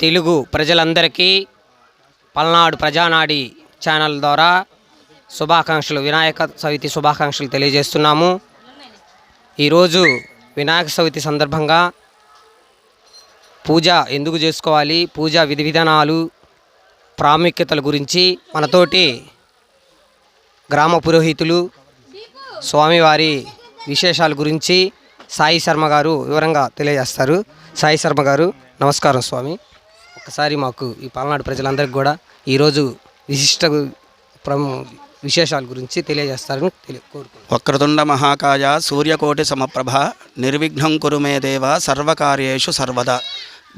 తెలుగు ప్రజలందరికీ పల్నాడు ప్రజానాడి ఛానల్ ద్వారా శుభాకాంక్షలు. వినాయక చవితి శుభాకాంక్షలు తెలియజేస్తున్నాము. ఈరోజు వినాయక చవితి సందర్భంగా పూజ ఎందుకు చేసుకోవాలి? పూజా విధి విధానాలు ప్రాముఖ్యతల గురించి మనతోటి గ్రామ పురోహితులు స్వామివారి విశేషాల గురించి సాయి శర్మ గారు వివరంగా తెలియజేస్తారు. సాయి శర్మ గారు నమస్కారం స్వామి. ఒకసారి మాకు ఈ పల్నాడు ప్రజలందరికీ కూడా ఈరోజు విశిష్ట ప్రము విశేషాల గురించి తెలియజేస్తారని తెలియ కోరుకుంటున్నాను వక్రతుండ మహాకాయ సూర్యకోటి సమప్రభ నిర్విఘ్నం కురుమే దేవ సర్వకార్యేషు సర్వదా.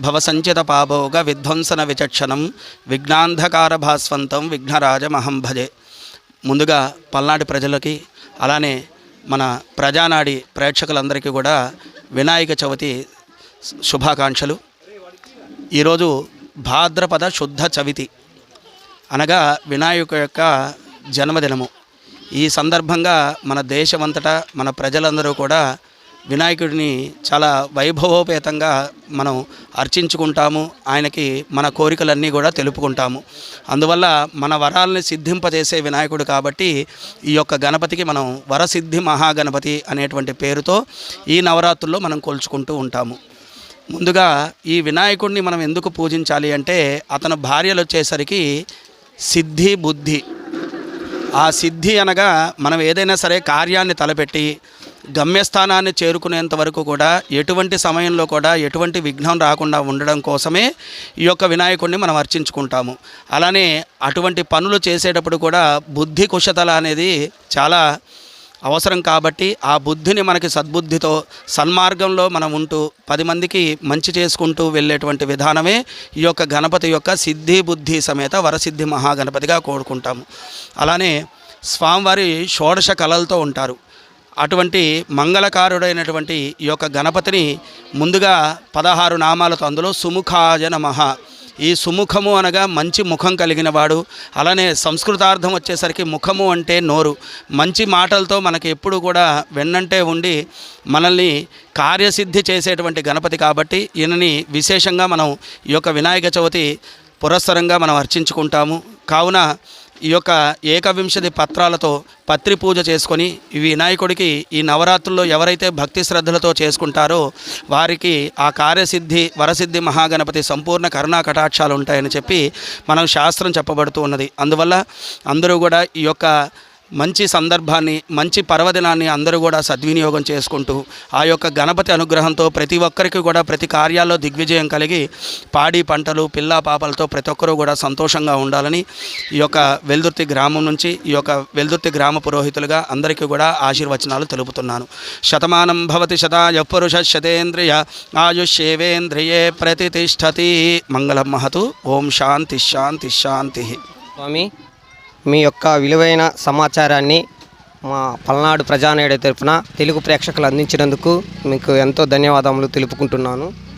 భవసంచిత పాభోగ విధ్వంసన విచక్షణం విఘ్నాంధకార భాస్వంతం విఘ్నరాజమహం భజే. ముందుగా పల్నాడు ప్రజలకి అలానే మన ప్రజానాడి ప్రేక్షకులందరికీ కూడా వినాయక చవితి శుభాకాంక్షలు. ఈరోజు భాద్రపద శుద్ధ చవితి. అనగా వినాయకు యొక్క జన్మదినము. ఈ సందర్భంగా మన దేశమంతటా మన ప్రజలందరూ కూడా వినాయకుడిని చాలా వైభవోపేతంగా మనం అర్చించుకుంటాము. ఆయనకి మన కోరికలన్నీ కూడా తెలుపుకుంటాము. అందువల్ల మన వరాలని సిద్ధింపజేసే వినాయకుడు కాబట్టి ఈ యొక్క గణపతికి మనం వరసిద్ధి మహాగణపతి అనేటువంటి పేరుతో ఈ నవరాత్రుల్లో మనం కొలుచుకుంటూ ఉంటాము. ముందుగా ఈ వినాయకుడిని మనం ఎందుకు పూజించాలి అంటే అతను భార్యలు వచ్చేసరికి సిద్ధి బుద్ధి. ఆ సిద్ధి అనగా మనం ఏదైనా సరే కార్యాన్ని తలపెట్టి గమ్యస్థానాన్ని చేరుకునేంత వరకు కూడా ఎటువంటి సమయంలో కూడా ఎటువంటి విఘ్నం రాకుండా ఉండడం కోసమే ఈ యొక్క వినాయకుడిని మనం అర్చించుకుంటాము. అలానే అటువంటి పనులు చేసేటప్పుడు కూడా బుద్ధి కుశతల అనేది చాలా అవసరం కాబట్టి ఆ బుద్ధిని మనకి సద్బుద్ధితో సన్మార్గంలో మనం ఉంటూ పది మందికి మంచి చేసుకుంటూ వెళ్ళేటువంటి విధానమే ఈ యొక్క గణపతి యొక్క సిద్ధి బుద్ధి సమేత వరసిద్ధి మహాగణపతిగా కోరుకుంటాము. అలానే స్వామివారి షోడశ కళలతో ఉంటారు. అటువంటి మంగళకారుడైనటువంటి ఈ యొక్క గణపతిని ముందుగా పదహారు నామాలతో అందులో సుముఖాయ నమ ఈ సుముఖము అనగా మంచి ముఖం కలిగిన వాడు అలానే సంస్కృతార్థం వచ్చేసరికి ముఖము అంటే నోరు. మంచి మాటలతో మనకి ఎప్పుడు కూడా వెన్నంటే ఉండి మనల్ని కార్యసిద్ధి చేసేటువంటి గణపతి కాబట్టి ఈయనని విశేషంగా మనం ఈ యొక్క వినాయక చవితి పురస్సరంగా మనం అర్చించుకుంటాము. కావున ఈ యొక్క ఏకవింశతి పత్రాలతో పత్రి పూజ చేసుకొని వినాయకుడికి ఈ నవరాత్రుల్లో ఎవరైతే భక్తి శ్రద్ధలతో చేసుకుంటారో వారికి ఆ కార్యసిద్ధి వరసిద్ధి మహాగణపతి సంపూర్ణ కరుణా కటాక్షాలు ఉంటాయని చెప్పి మనం శాస్త్రం చెప్పబడుతూ ఉన్నది. అందువల్ల అందరూ కూడా ఈ యొక్క మంచి సందర్భాన్ని మంచి పర్వదినాన్ని అందరూ కూడా సద్వినియోగం చేసుకుంటూ ఆ యొక్క గణపతి అనుగ్రహంతో ప్రతి ఒక్కరికి కూడా ప్రతి కార్యాల్లో దిగ్విజయం కలిగి పాడి పంటలు పిల్ల పాపలతో ప్రతి ఒక్కరూ కూడా సంతోషంగా ఉండాలని ఈ యొక్క వెల్దుర్తి గ్రామం నుంచి ఈ యొక్క వెల్దుర్తి గ్రామ పురోహితులుగా అందరికీ కూడా ఆశీర్వచనాలు తెలుపుతున్నాను. శతమానం భవతి శతాయ పురుష శతేంద్రియ ఆయుష్యేవేంద్రియే ప్రతిష్టతి మంగళం మహతు. ఓం శాంతి శాంతి శాంతి. స్వామి మీ యొక్క విలువైన సమాచారాన్ని మా పల్నాడు ప్రజానేడు తరపున తెలుగు ప్రేక్షకులు అందించినందుకు మీకు ఎంతో ధన్యవాదములు తెలుపుకుంటున్నాను.